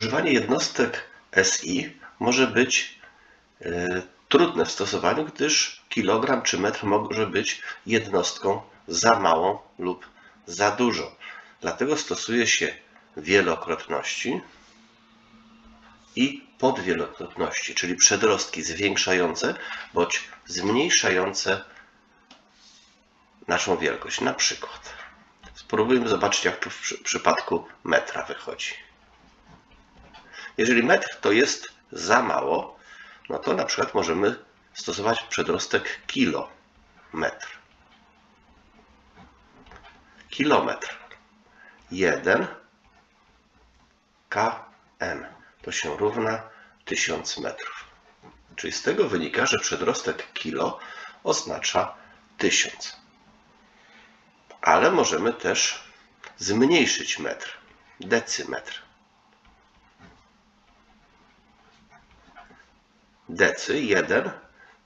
Używanie jednostek SI może być e, trudne w stosowaniu, gdyż kilogram czy metr może być jednostką za małą lub za dużą. Dlatego stosuje się wielokrotności i podwielokrotności, czyli przedrostki zwiększające bądź zmniejszające naszą wielkość. Na przykład spróbujmy zobaczyć, jak tu w przy- przypadku metra wychodzi. Jeżeli metr to jest za mało, no to na przykład możemy stosować przedrostek kilometr. Kilometr. 1 km to się równa 1000 metrów. Czyli z tego wynika, że przedrostek kilo oznacza 1000. Ale możemy też zmniejszyć metr. Decymetr. Decy 1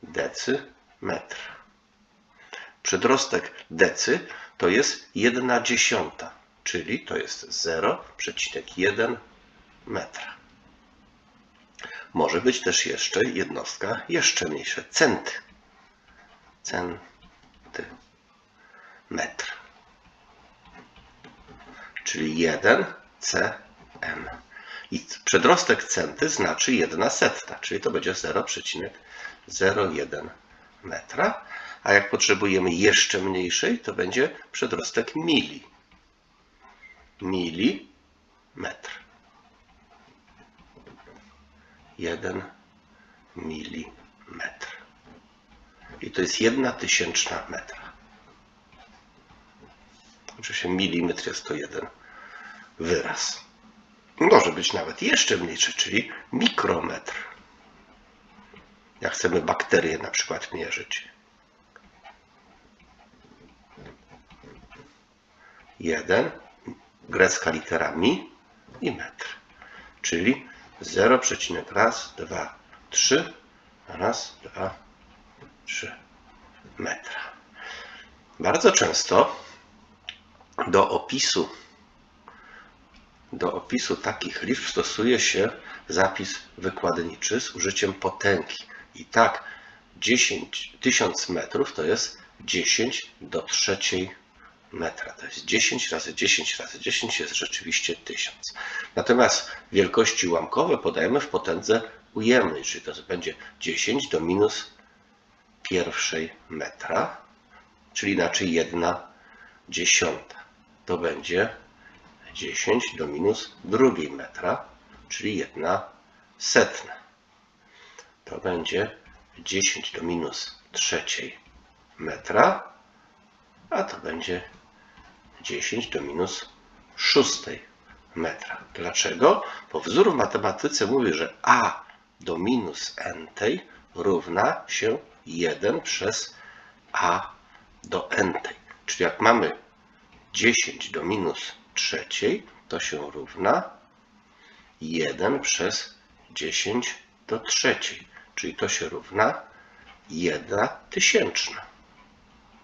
decymetr. Przedrostek decy to jest 1 dziesiąta, czyli to jest 0,1 metra. Może być też jeszcze jednostka jeszcze mniejsza, centy. Centy. Metr. Czyli 1 cm. I przedrostek centy znaczy 1 setta, czyli to będzie 0,01 metra. A jak potrzebujemy jeszcze mniejszej, to będzie przedrostek mili. Milimetr. 1 milimetr. I to jest jedna tysięczna metra. Oczywiście milimetr jest to jeden wyraz. Może być nawet jeszcze mniejszy, czyli mikrometr. Jak chcemy bakterie na przykład mierzyć. 1, grecka litera mi i metr. Czyli 0,1, 2, 3, raz, dwa, trzy metra. Bardzo często do opisu do opisu takich liczb stosuje się zapis wykładniczy z użyciem potęgi. I tak 10, 1000 metrów to jest 10 do trzeciej metra. To jest 10 razy 10 razy 10 jest rzeczywiście 1000. Natomiast wielkości ułamkowe podajemy w potędze ujemnej, czyli to będzie 10 do minus pierwszej metra, czyli inaczej 1 dziesiąta. To będzie 10 do minus drugiej metra, czyli 1 setna. To będzie 10 do minus trzeciej metra, a to będzie 10 do minus szóstej metra. Dlaczego? Bo wzór w matematyce mówi, że a do minus n równa się 1 przez a do n. Czyli jak mamy 10 do minus trzeciej, to się równa 1 przez 10 do trzeciej, czyli to się równa 1 tysięczna.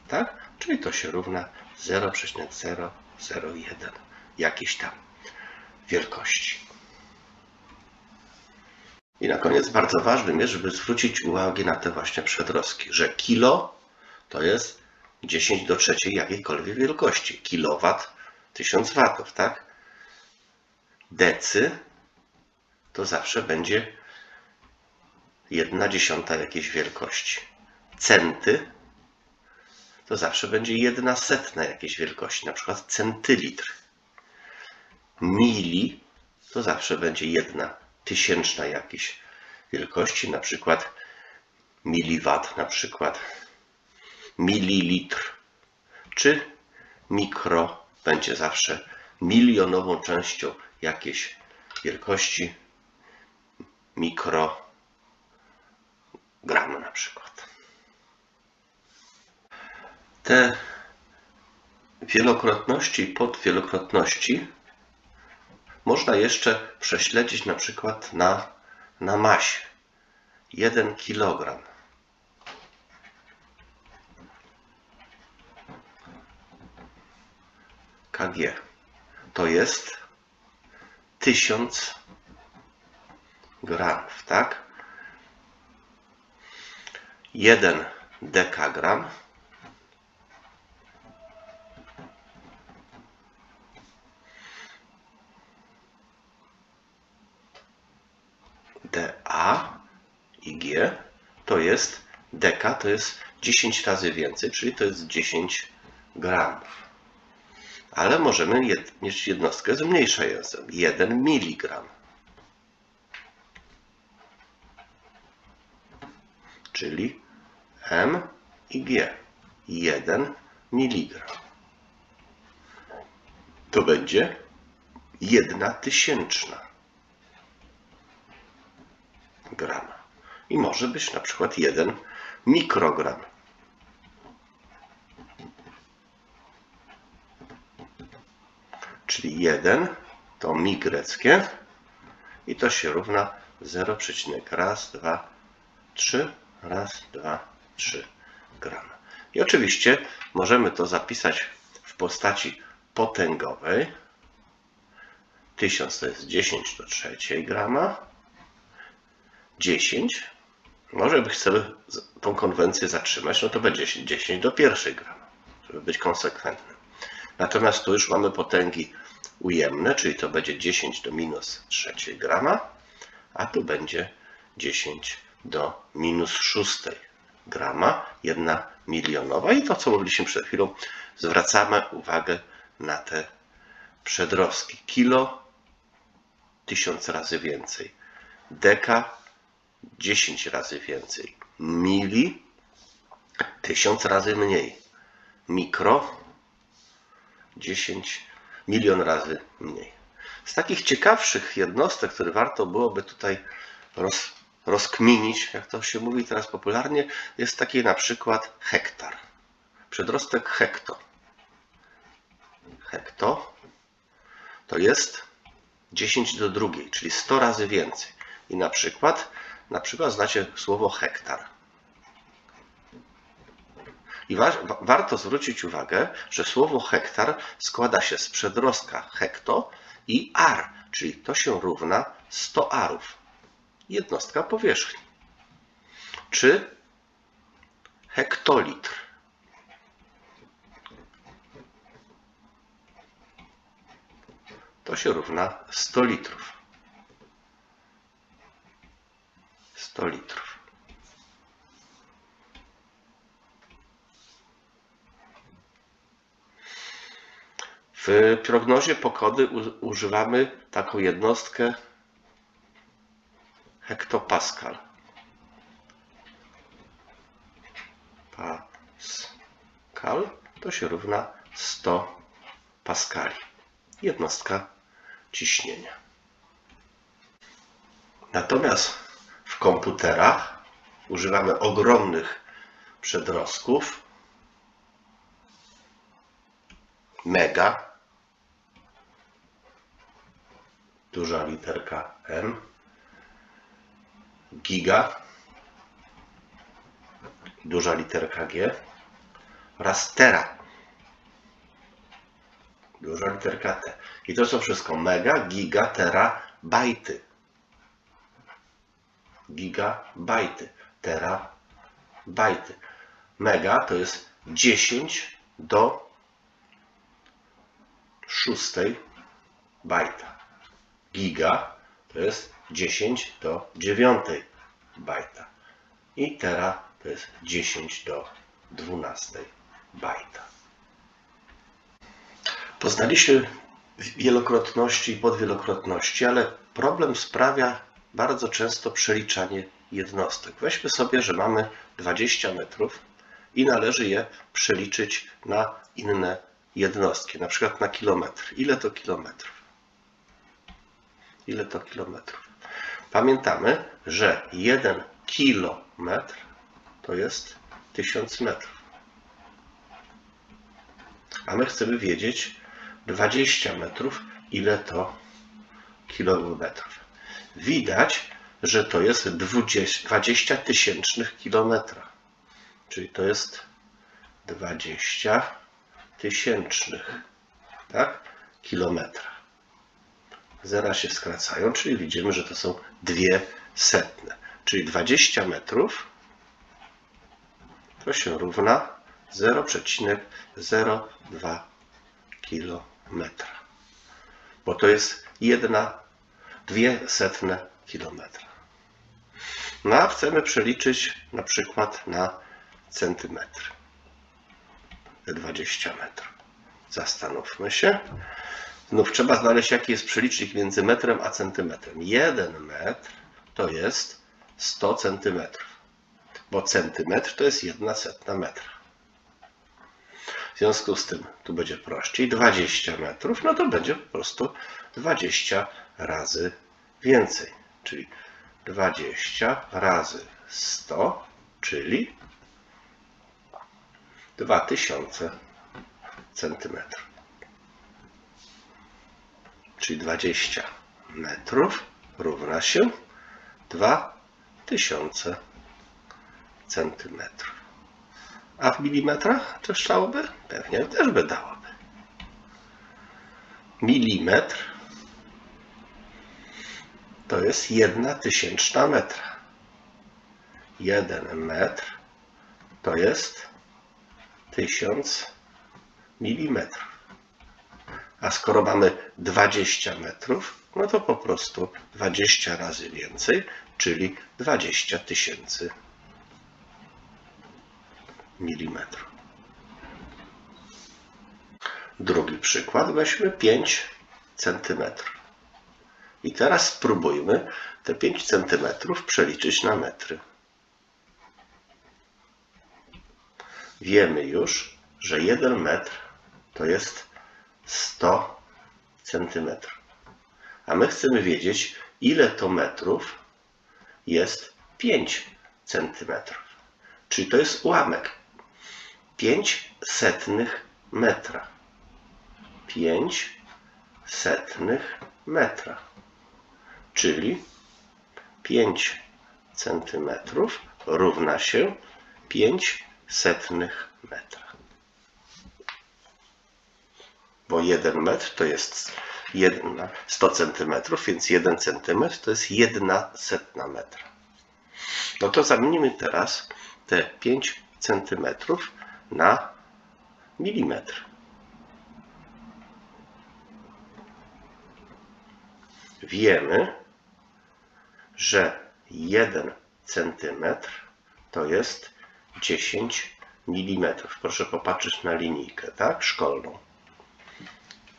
Tak? Czyli to się równa 0,001 jakiejś tam wielkości. I na koniec bardzo ważnym jest, żeby zwrócić uwagę na te właśnie przedrostki, że kilo to jest 10 do trzeciej jakiejkolwiek wielkości. Kilowat 1000 watów, tak? Decy to zawsze będzie 1 dziesiąta jakiejś wielkości. Centy to zawsze będzie jedna setna jakiejś wielkości, na przykład centylitr. Mili to zawsze będzie jedna tysięczna jakiejś wielkości, na przykład miliwat, na przykład mililitr, czy mikro będzie zawsze milionową częścią jakiejś wielkości, mikrogram na przykład. Te wielokrotności i podwielokrotności można jeszcze prześledzić na przykład na, na masie. 1 kg. Kg to jest 1000 gramów, tak? 1 dekagram dA i G to jest deka, to jest 10 razy więcej, czyli to jest 10 gramów. Ale możemy jed- mieć jednostkę zmniejszającą. 1 miligram. Czyli M i G. 1 miligram. To będzie jedna tysięczna grama. I może być na przykład 1 mikrogram. Czyli 1 to mi greckie i to się równa 0,1, 2, 3, raz, 2, 3 grama. I oczywiście możemy to zapisać w postaci potęgowej. 1000 to jest 10 do trzeciej grama. 10. Może by chcemy tą konwencję zatrzymać, no to będzie 10 do pierwszej grama, żeby być konsekwentnym. Natomiast tu już mamy potęgi ujemne, czyli to będzie 10 do minus trzeciej grama, a tu będzie 10 do minus szóstej grama, jedna milionowa. I to, co mówiliśmy przed chwilą, zwracamy uwagę na te przedrostki. Kilo, tysiąc razy więcej. Deka, 10 razy więcej. Mili, 1000 razy mniej. Mikro, 10 milion razy mniej. Z takich ciekawszych jednostek, które warto byłoby tutaj roz, rozkminić, jak to się mówi teraz popularnie, jest taki na przykład hektar. Przedrostek hekto. Hekto to jest 10 do drugiej, czyli 100 razy więcej. I na przykład, na przykład znacie słowo hektar. I wa- wa- warto zwrócić uwagę, że słowo hektar składa się z przedrostka hekto i ar, czyli to się równa 100 arów. Jednostka powierzchni. Czy hektolitr. To się równa 100 litrów. 100 litrów. W prognozie pogody używamy taką jednostkę hektopascal. Pascal to się równa 100 paskali. Jednostka ciśnienia. Natomiast w komputerach używamy ogromnych przedrostków mega, duża literka M, giga, duża literka G oraz tera, duża literka T. I to są wszystko mega, giga, tera, bajty. Gigabajty, tera, bajty. Mega to jest 10 do szóstej bajta. Giga to jest 10 do dziewiątej bajta. I tera to jest 10 do 12 bajta. Poznaliśmy wielokrotności i podwielokrotności, ale problem sprawia bardzo często przeliczanie jednostek. Weźmy sobie, że mamy 20 metrów i należy je przeliczyć na inne jednostki, na przykład na kilometr. Ile to kilometrów? Ile to kilometrów? Pamiętamy, że 1 kilometr to jest 1000 metrów. A my chcemy wiedzieć 20 metrów, ile to kilometrów. Widać, że to jest 20 20 tysięcznych kilometra. Czyli to jest 20 tysięcznych tak? kilometra. Zera się skracają, czyli widzimy, że to są dwie setne. Czyli 20 metrów to się równa 0,02 kilometra. Bo to jest jedna, dwie setne kilometra. No a chcemy przeliczyć na przykład na centymetr. Te 20 metrów. Zastanówmy się. Znów trzeba znaleźć, jaki jest przelicznik między metrem a centymetrem. 1 metr to jest 100 centymetrów, bo centymetr to jest 1 setna metra. W związku z tym tu będzie prościej. 20 metrów, no to będzie po prostu 20 razy więcej. Czyli 20 razy 100, czyli 2000 centymetrów. Czyli 20 metrów równa się 2000 centymetrów. A w milimetrach też dałoby? Pewnie też by dałoby. Milimetr to jest jedna tysięczna metra. Jeden metr to jest tysiąc milimetrów. A skoro mamy 20 metrów, no to po prostu 20 razy więcej, czyli 20 tysięcy milimetrów. Drugi przykład weźmy 5 centymetrów. I teraz spróbujmy te 5 centymetrów przeliczyć na metry. Wiemy już, że 1 metr to jest 100 centymetrów. A my chcemy wiedzieć, ile to metrów jest 5 centymetrów. Czyli to jest ułamek. 5 setnych metra. 5 setnych metra. Czyli 5 centymetrów równa się 5 setnych metra. Bo 1 metr to jest 1, 100 centymetrów, więc 1 centymetr to jest 1 setna metra. No to zamienimy teraz te 5 centymetrów na milimetr. Wiemy, że 1 centymetr to jest 10 milimetrów. Proszę popatrzeć na linijkę, tak? Szkolną.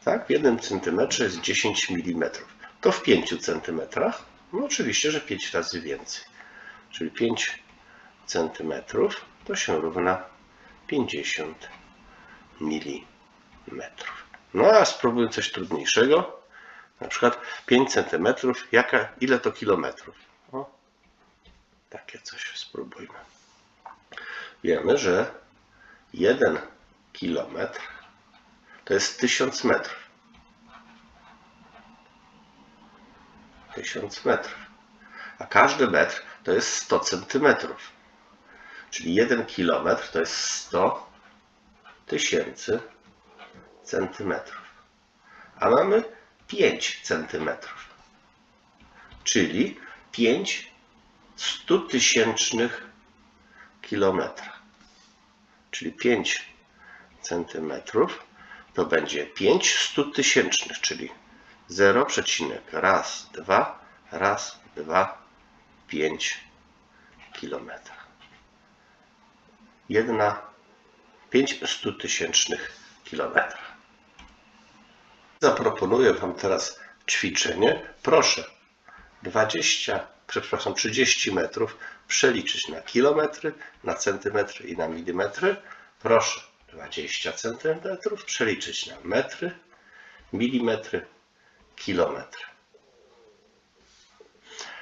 Tak? W 1 centymetrze jest 10 milimetrów. To w 5 centymetrach? No oczywiście, że 5 razy więcej. Czyli 5 centymetrów to się równa 50 milimetrów. No a spróbuję coś trudniejszego. Na przykład 5 centymetrów, jaka, ile to kilometrów? O, takie coś spróbujmy. Wiemy, że 1 kilometr to jest 1000 metrów. 1000 metrów. A każdy metr to jest 100 centymetrów. Czyli 1 kilometr to jest 100 tysięcy centymetrów. A mamy 5 centymetrów. Czyli 5 100 tysięcznych kilometra. Czyli 5 centymetrów to będzie 5 100 tysięcznych, czyli 0,1, 2, 2, 5 kilometra. Jedna 5 100 tysięcznych kilometra. Zaproponuję Wam teraz ćwiczenie. Proszę 20, przepraszam, 30 metrów przeliczyć na kilometry, na centymetry i na milimetry. Proszę 20 centymetrów przeliczyć na metry, milimetry, kilometry.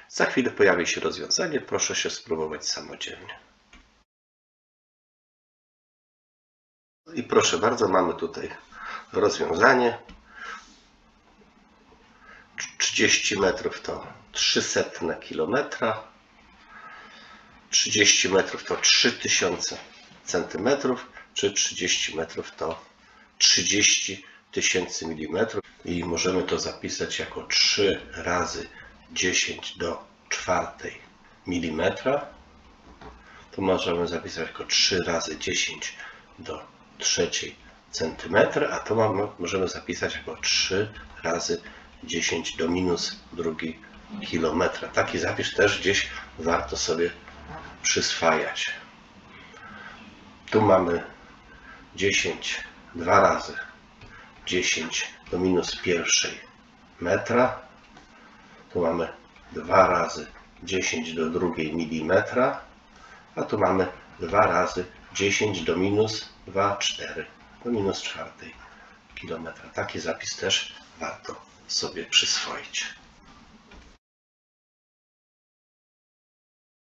Za chwilę pojawi się rozwiązanie. Proszę się spróbować samodzielnie. I proszę bardzo, mamy tutaj rozwiązanie. 30 metrów to 300 kilometra. 30 metrów to 3000 centymetrów, czy 30 metrów to 30 tysięcy milimetrów i możemy to zapisać jako 3 razy 10 do czwartej milimetra. Tu możemy zapisać jako 3 razy 10 do trzeciej centymetra, a to możemy zapisać jako 3 razy 10 do minus drugiej kilometra. Taki zapis też gdzieś warto sobie przyswajać. Tu mamy 10 dwa razy 10 do minus pierwszej metra. Tu mamy 2 razy 10 do drugiej milimetra, a tu mamy 2 razy 10 do minus 2, 4 do minus czwartej kilometra. Taki zapis też warto sobie przyswoić.